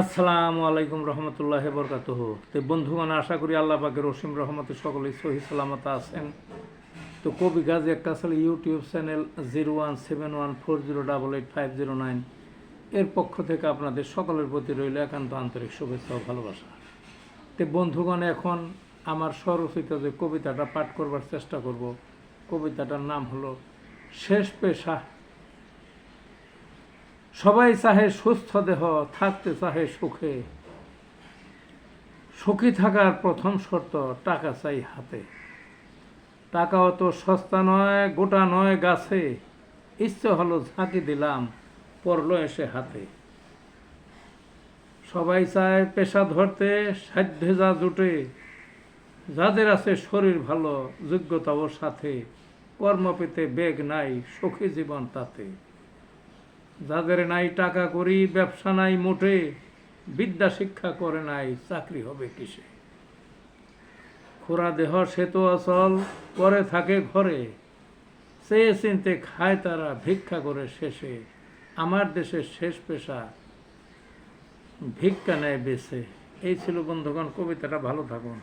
আসসালামু আলাইকুম রহমতুল্লাহ বরকাতহ। তো বন্ধুগণ, আশা করি আল্লাহ পাকের রসিম রহমতে সকলেই সহি সালামত আছেন। তো কবি গাজী একটা আসলে YouTube channel zero one seven one four zero double eight five zero nine এর পক্ষ থেকে আপনাদের সকলের প্রতি রইল একান্ত আন্তরিক শুভেচ্ছা ও ভালোবাসা। তো বন্ধুগণ, এখন আমার স্বরচিত যে কবিতাটা পাঠ করবার চেষ্টা করব, কবিতাটার নাম হলো শেষ পেশা সবাই চাহে সুস্থ দেহ, থাকতে চাহে সুখে। সুখী থাকার প্রথম শর্ত, টাকা চাই হাতে। টাকা অত সস্তা নয়, গোটা নয় গাছে। ইচ্ছে হলো ঝাঁকি দিলাম, পড়ল এসে হাতে। সবাই চায় পেশা ধরতে, সাধ্যে যা জুটে। যাদের আছে শরীর ভালো, যোগ্যতাও সাথে। কর্ম পেতে বেগ নাই, সুখী জীবন তাতে। যাদের নাই টাকা করি, ব্যবসা নাই মোটে, বিদ্যা শিক্ষা করে নাই, চাকরি হবে কিসে? খোরা দেহ সে তো অচল করে থাকে ঘরে। চেয়ে চিনতে খায় তারা, ভিক্ষা করে শেষে। আমার দেশের শেষ পেশা, ভিক্ষা নেয় বেছে এই ছিল বন্ধুগণ, কবিতাটা ভালো থাকুন।